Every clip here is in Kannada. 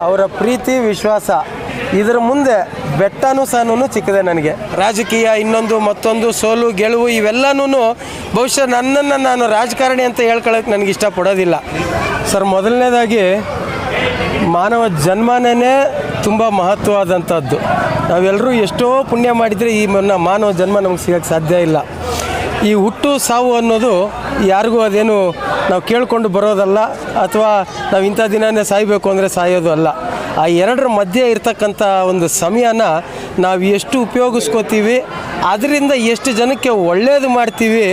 ಅವರ ಪ್ರೀತಿ, ವಿಶ್ವಾಸ. ಇದರ ಮುಂದೆ ಬೆಟ್ಟನೂ ಸಹನೂ ಸಿಕ್ಕಿದೆ ನನಗೆ. ರಾಜಕೀಯ, ಇನ್ನೊಂದು, ಮತ್ತೊಂದು, ಸೋಲು, ಗೆಲುವು ಇವೆಲ್ಲನೂ ಬಹುಶಃ ನನ್ನನ್ನು ನಾನು ರಾಜಕಾರಣಿ ಅಂತ ಹೇಳ್ಕೊಳ್ಳೋಕೆ ನನಗೆ ಇಷ್ಟಪಡೋದಿಲ್ಲ. ಸರ್, ಮೊದಲನೇದಾಗಿ ಮಾನವ ಜನ್ಮನೇ ತುಂಬ ಮಹತ್ವವಾದಂಥದ್ದು. ನಾವೆಲ್ಲರೂ ಎಷ್ಟೋ ಪುಣ್ಯ ಮಾಡಿದರೆ ಈ ಮಾನವ ಜನ್ಮ ನಮಗೆ ಸಿಗೋಕ್ಕೆ ಸಾಧ್ಯ ಇಲ್ಲ. ಈ ಹುಟ್ಟು ಸಾವು ಅನ್ನೋದು ಯಾರಿಗೂ ಅದೇನು ನಾವು ಕೇಳಿಕೊಂಡು ಬರೋದಲ್ಲ ಅಥವಾ ನಾವು ಇಂಥ ದಿನನೇ ಸಾಯಬೇಕು ಅಂದರೆ ಸಾಯೋದು ಅಲ್ಲ. ಆ ಎರಡರ ಮಧ್ಯೆ ಇರ್ತಕ್ಕಂಥ ಒಂದು ಸಮಯನ ನಾವು ಎಷ್ಟು ಉಪಯೋಗಿಸ್ಕೋತೀವಿ, ಅದರಿಂದ ಎಷ್ಟು ಜನಕ್ಕೆ ಒಳ್ಳೆಯದು ಮಾಡ್ತೀವಿ,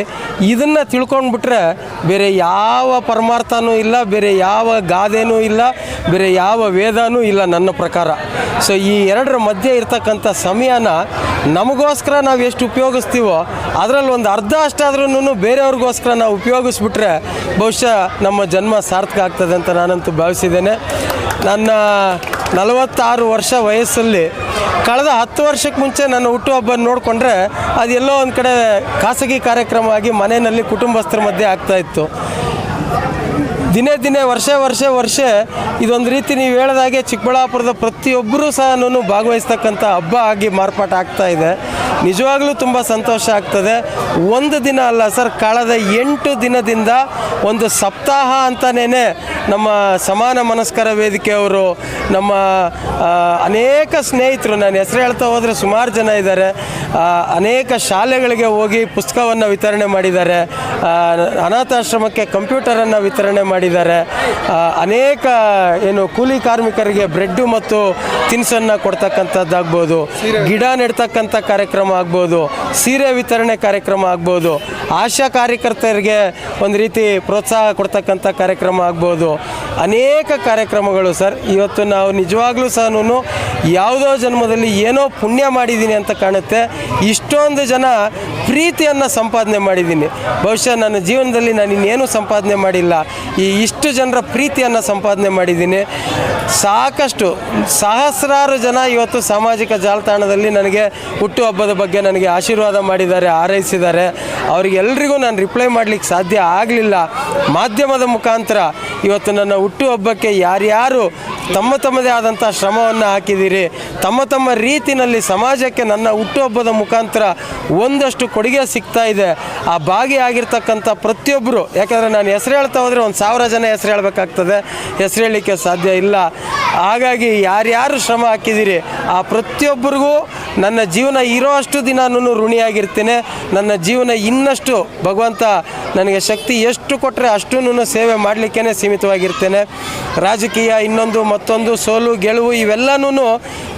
ಇದನ್ನು ತಿಳ್ಕೊಂಡ್ಬಿಟ್ರೆ ಬೇರೆ ಯಾವ ಪರಮಾರ್ಥನೂ ಇಲ್ಲ, ಬೇರೆ ಯಾವ ಗಾದೆನೂ ಇಲ್ಲ, ಬೇರೆ ಯಾವ ವೇದನೂ ಇಲ್ಲ ನನ್ನ ಪ್ರಕಾರ. ಸೊ ಈ ಎರಡರ ಮಧ್ಯೆ ಇರ್ತಕ್ಕಂಥ ಸಮಯನ ನಮಗೋಸ್ಕರ ನಾವು ಎಷ್ಟು ಉಪಯೋಗಿಸ್ತೀವೋ ಅದರಲ್ಲಿ ಒಂದು ಅರ್ಧ ಅಷ್ಟಾದ್ರೂ ಬೇರೆಯವ್ರಿಗೋಸ್ಕರ ನಾವು ಉಪಯೋಗಿಸ್ಬಿಟ್ರೆ ಬಹುಶಃ ನಮ್ಮ ಜನ್ಮ ಸಾರ್ಥಕ ಆಗ್ತದೆ ಅಂತ ನಾನಂತೂ ಭಾವಿಸಿದ್ದೇನೆ. ನನ್ನ ನಲವತ್ತಾರು ವರ್ಷ ವಯಸ್ಸಲ್ಲಿ ಕಳೆದ ಹತ್ತು ವರ್ಷಕ್ಕೆ ಮುಂಚೆ ನನ್ನ ಹುಟ್ಟುಹಬ್ಬ ನೋಡಿಕೊಂಡ್ರೆ ಅದೆಲ್ಲೋ ಒಂದು ಕಡೆ ಖಾಸಗಿ ಕಾರ್ಯಕ್ರಮವಾಗಿ ಮನೆಯಲ್ಲಿ ಕುಟುಂಬಸ್ಥರ ಮಧ್ಯೆ ಆಗ್ತಾ ಇತ್ತು. ದಿನೇ ದಿನೇ, ವರ್ಷ ವರ್ಷ ವರ್ಷ ಇದೊಂದು ರೀತಿ ನೀವು ಹೇಳಿದಾಗೆ ಚಿಕ್ಕಬಳ್ಳಾಪುರದ ಪ್ರತಿಯೊಬ್ಬರೂ ಸಹ ಭಾಗವಹಿಸ್ತಕ್ಕಂಥ ಹಬ್ಬ ಆಗಿ ಮಾರ್ಪಾಟ ಆಗ್ತಾ ಇದೆ. ನಿಜವಾಗ್ಲೂ ತುಂಬ ಸಂತೋಷ ಆಗ್ತದೆ. ಒಂದು ದಿನ ಅಲ್ಲ ಸರ್, ಕಳೆದ ಎಂಟು ದಿನದಿಂದ ಒಂದು ಸಪ್ತಾಹ ಅಂತಲೇ ನಮ್ಮ ಸಮಾನ ಮನಸ್ಕರ ವೇದಿಕೆಯವರು ನಮ್ಮ ಅನೇಕ ಸ್ನೇಹಿತರು, ನಾನು ಹೆಸರು ಹೇಳ್ತಾ ಹೋದರೆ ಸುಮಾರು ಜನ ಇದ್ದಾರೆ. ಅನೇಕ ಶಾಲೆಗಳಿಗೆ ಹೋಗಿ ಪುಸ್ತಕವನ್ನು ವಿತರಣೆ ಮಾಡಿದ್ದಾರೆ. ಅನಾಥಾಶ್ರಮಕ್ಕೆ ಕಂಪ್ಯೂಟರನ್ನು ವಿತರಣೆ ಮಾಡಿದ್ದಾರೆ. ಅನೇಕ, ಏನು, ಕೂಲಿ ಕಾರ್ಮಿಕರಿಗೆ ಬ್ರೆಡ್ಡು ಮತ್ತು ತಿನಿಸನ್ನು ಕೊಡ್ತಕ್ಕಂಥದ್ದಾಗ್ಬೋದು. ಗಿಡ ನೆಡ್ತಕ್ಕಂಥ ಕಾರ್ಯಕ್ರಮ ಆಗ್ಬೋದು. ಸೀರೆ ವಿತರಣೆ ಕಾರ್ಯಕ್ರಮ ಆಗ್ಬೋದು. ಆಶಾ ಕಾರ್ಯಕರ್ತರಿಗೆ ಒಂದು ರೀತಿ ಪ್ರೋತ್ಸಾಹ ಕೊಡ್ತಕ್ಕಂಥ ಕಾರ್ಯಕ್ರಮ ಆಗ್ಬೋದು. ಅನೇಕ ಕಾರ್ಯಕ್ರಮಗಳು ಸರ್. ಇವತ್ತು ನಾವು ನಿಜವಾಗ್ಲೂ ಸಹ ಯಾವುದೋ ಜನ್ಮದಲ್ಲಿ ಏನೋ ಪುಣ್ಯ ಮಾಡಿದ್ದೀನಿ ಅಂತ ಕಾಣುತ್ತೆ. ಇಷ್ಟೊಂದು ಜನ ಪ್ರೀತಿಯನ್ನು ಸಂಪಾದನೆ ಮಾಡಿದ್ದೀನಿ. ಬಹುಶಃ ನನ್ನ ಜೀವನದಲ್ಲಿ ನಾನು ಇನ್ನೇನು ಸಂಪಾದನೆ ಮಾಡಿಲ್ಲ. ಈ ಇಷ್ಟು ಜನರ ಪ್ರೀತಿಯನ್ನು ಸಂಪಾದನೆ ಮಾಡಿದ್ದೀನಿ. ಸಾಕಷ್ಟು, ಸಹಸ್ರಾರು ಜನ ಇವತ್ತು ಸಾಮಾಜಿಕ ಜಾಲತಾಣದಲ್ಲಿ ನನಗೆ ಹುಟ್ಟುಹಬ್ಬದ ಬಗ್ಗೆ ನನಗೆ ಆಶೀರ್ವಾದ ಮಾಡಿದ್ದಾರೆ, ಹಾರೈಸಿದ್ದಾರೆ. ಅವರಿಗೆಲ್ರಿಗೂ ನಾನು ರಿಪ್ಲೈ ಮಾಡಲಿಕ್ಕೆ ಸಾಧ್ಯ ಆಗಲಿಲ್ಲ. ಮಾಧ್ಯಮದ ಮುಖಾಂತರ ಇವತ್ತು ನನ್ನ ಹುಟ್ಟುಹಬ್ಬಕ್ಕೆ ಯಾರ್ಯಾರು ತಮ್ಮ ತಮ್ಮದೇ ಆದಂಥ ಶ್ರಮವನ್ನು ಹಾಕಿದ್ದೀರಿ, ತಮ್ಮ ತಮ್ಮ ರೀತಿನಲ್ಲಿ ಸಮಾಜಕ್ಕೆ ನನ್ನ ಹುಟ್ಟುಹಬ್ಬದ ಮುಖಾಂತರ ಒಂದಷ್ಟು ಕೊಡುಗೆ ಸಿಗ್ತಾ ಇದೆ. ಆ ಭಾಗಿಯಾಗಿರ್ತಕ್ಕಂಥ ಪ್ರತಿಯೊಬ್ಬರು ಯಾಕಂದರೆ ನಾನು ಹೆಸರು ಹೇಳ್ತಾ ಹೋದರೆ ಒಂದು ಸಾವಿರ ಜನ ಹೆಸರು ಹೇಳಬೇಕಾಗ್ತದೆ, ಹೆಸರು ಹೇಳಲಿಕ್ಕೆ ಸಾಧ್ಯ ಇಲ್ಲ. ಹಾಗಾಗಿ ಯಾರ್ಯಾರು ಶ್ರಮ ಹಾಕಿದ್ದೀರಿ, ಆ ಪ್ರತಿಯೊಬ್ಬರಿಗೂ ನನ್ನ ಜೀವನ ಇರೋ ಅಷ್ಟು ದಿನಾನು ಋಣಿಯಾಗಿರ್ತೇನೆ. ನನ್ನ ಜೀವನ ಇನ್ನಷ್ಟು ಭಗವಂತ ನನಗೆ ಶಕ್ತಿ ಎಷ್ಟು ಕೊಟ್ಟರೆ ಅಷ್ಟು ಸೇವೆ ಮಾಡಲಿಕ್ಕೇ ಸೀಮಿತವಾಗಿರ್ತೇನೆ. ರಾಜಕೀಯ ಇನ್ನೊಂದು ಮತ್ತೊಂದು ಸೋಲು ಗೆಲುವು ಇವೆಲ್ಲನೂ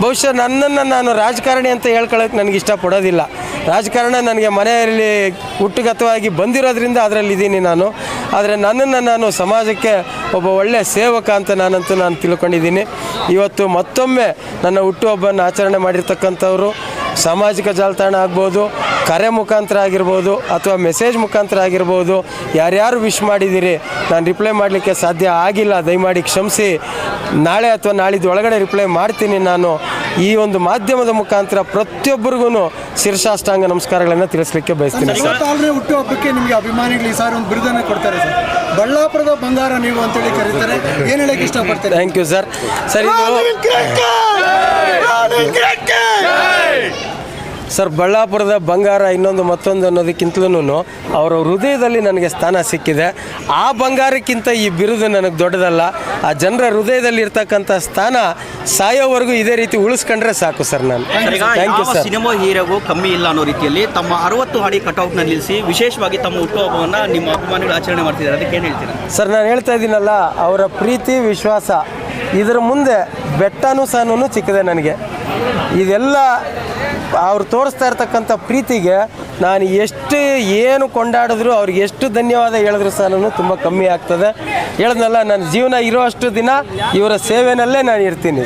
ಬಹುಶಃ ನನ್ನನ್ನು ನಾನು ರಾಜಕಾರಣಿ ಅಂತ ಹೇಳ್ಕೊಳ್ಳೋಕೆ ನನಗೆ ಇಷ್ಟಪಡೋದಿಲ್ಲ. ರಾಜಕಾರಣ ನನಗೆ ಮನೆಯಲ್ಲಿ ಹುಟ್ಟುಗತವಾಗಿ ಬಂದಿರೋದ್ರಿಂದ ಅದರಲ್ಲಿದ್ದೀನಿ ನಾನು. ಆದರೆ ನನ್ನನ್ನು ನಾನು ಸಮಾಜಕ್ಕೆ ಒಬ್ಬ ಒಳ್ಳೆಯ ಸೇವಕ ಅಂತ ನಾನಂತೂ ನಾನು ತಿಳ್ಕೊಂಡಿದ್ದೀನಿ. ಇವತ್ತು ಮತ್ತೊಮ್ಮೆ ನನ್ನ ಹುಟ್ಟುಹಬ್ಬನ ಆಚರಣೆ ಮಾಡಿರ್ತಕ್ಕಂಥವರು ಸಾಮಾಜಿಕ ಜಾಲತಾಣ ಆಗ್ಬೋದು, ಕರೆ ಮುಖಾಂತರ ಆಗಿರ್ಬೋದು ಅಥವಾ ಮೆಸೇಜ್ ಮುಖಾಂತರ ಆಗಿರ್ಬೋದು, ಯಾರ್ಯಾರು ವಿಶ್ ಮಾಡಿದ್ದೀರಿ, ನಾನು ರಿಪ್ಲೈ ಮಾಡಲಿಕ್ಕೆ ಸಾಧ್ಯ ಆಗಿಲ್ಲ, ದಯಮಾಡಿ ಕ್ಷಮಿಸಿ. ನಾಳೆ ಅಥವಾ ನಾಳಿದ್ದು ಒಳಗಡೆ ರಿಪ್ಲೈ ಮಾಡ್ತೀನಿ ನಾನು. ಈ ಒಂದು ಮಾಧ್ಯಮದ ಮುಖಾಂತರ ಪ್ರತಿಯೊಬ್ಬರಿಗೂ ಶಿರಶಾಷ್ಟಾಂಗ ನಮಸ್ಕಾರಗಳನ್ನು ತಿಳಿಸ್ಲಿಕ್ಕೆ ಬಯಸ್ತೀನಿ ಸರ್ ಇವತ್ತಾದ್ರೆ ಹುಟ್ಟು ಹಬ್ಬಕ್ಕೆ ನಿಮಗೆ ಅಭಿಮಾನಿಗಳು ಈ ಸಾರಿ ಒಂದು ಬಿರುದನ್ನು ಕೊಡ್ತಾರೆ ಸರ್. ಬಳ್ಳಾಪುರದ ಬಂಗಾರ ನೀವು ಅಂತೇಳಿ ಕರೀತಾರೆ. ಏನು ಹೇಳಕ್ಕೆ ಇಷ್ಟಪಡ್ತಾರೆ? Thank you sir sir sir ಬಳ್ಳಾಪುರದ ಬಂಗಾರ ಇನ್ನೊಂದು ಮತ್ತೊಂದು ಅನ್ನೋದಕ್ಕಿಂತಲೂ ಅವರ ಹೃದಯದಲ್ಲಿ ನನಗೆ ಸ್ಥಾನ ಸಿಕ್ಕಿದೆ. ಆ ಬಂಗಾರಕ್ಕಿಂತ ಈ ಬಿರುದು ನನಗೆ ದೊಡ್ಡದಲ್ಲ. ಆ ಜನರ ಹೃದಯದಲ್ಲಿ ಇರ್ತಕ್ಕಂಥ ಸ್ಥಾನ ಸಾಯೋವರೆಗೂ ಇದೇ ರೀತಿ ಉಳಿಸ್ಕೊಂಡ್ರೆ ಸಾಕು ಸರ್ ನಾನು. ಥ್ಯಾಂಕ್ ಯು ಸರ್ ಸಿನಿಮಾ ಹೀರೋಗೂ ಕಮ್ಮಿ ಇಲ್ಲ ಅನ್ನೋ ರೀತಿಯಲ್ಲಿ ತಮ್ಮ ಅರವತ್ತು ಹಾಡಿ ಕಟೌಟ್ನ ನಿಲ್ಲಿಸಿ ವಿಶೇಷವಾಗಿ ತಮ್ಮ ಹುಟ್ಟುಹಬ್ಬವನ್ನು ನಿಮ್ಮ ಅಭಿಮಾನಿಗಳು ಆಚರಣೆ ಮಾಡ್ತಿದ್ದಾರೆ. ಅದಕ್ಕೆ ಏನು ಹೇಳ್ತೀರಾ? ಸರ್ ನಾನು ಹೇಳ್ತಾ ಇದ್ದೀನಲ್ಲ ಅವರ ಪ್ರೀತಿ ವಿಶ್ವಾಸ ಇದರ ಮುಂದೆ ಬೆಟ್ಟನೂ ಸಹನೂ ಚಿಕ್ಕದೆ ನನಗೆ. ಇದೆಲ್ಲ ಅವ್ರು ತೋರಿಸ್ತಾ ಇರ್ತಕ್ಕಂಥ ಪ್ರೀತಿಗೆ ನಾನು ಎಷ್ಟು ಏನು ಕೊಂಡಾಡಿದ್ರು ಅವ್ರಿಗೆ ಎಷ್ಟು ಧನ್ಯವಾದ ಹೇಳಿದ್ರು ಸಹ ತುಂಬ ಕಮ್ಮಿ ಆಗ್ತದೆ. ಹೇಳಿದ್ನಲ್ಲ, ನನ್ನ ಜೀವನ ಇರೋ ಅಷ್ಟು ದಿನ ಇವರ ಸೇವೆನಲ್ಲೇ ನಾನು ಇರ್ತೀನಿ.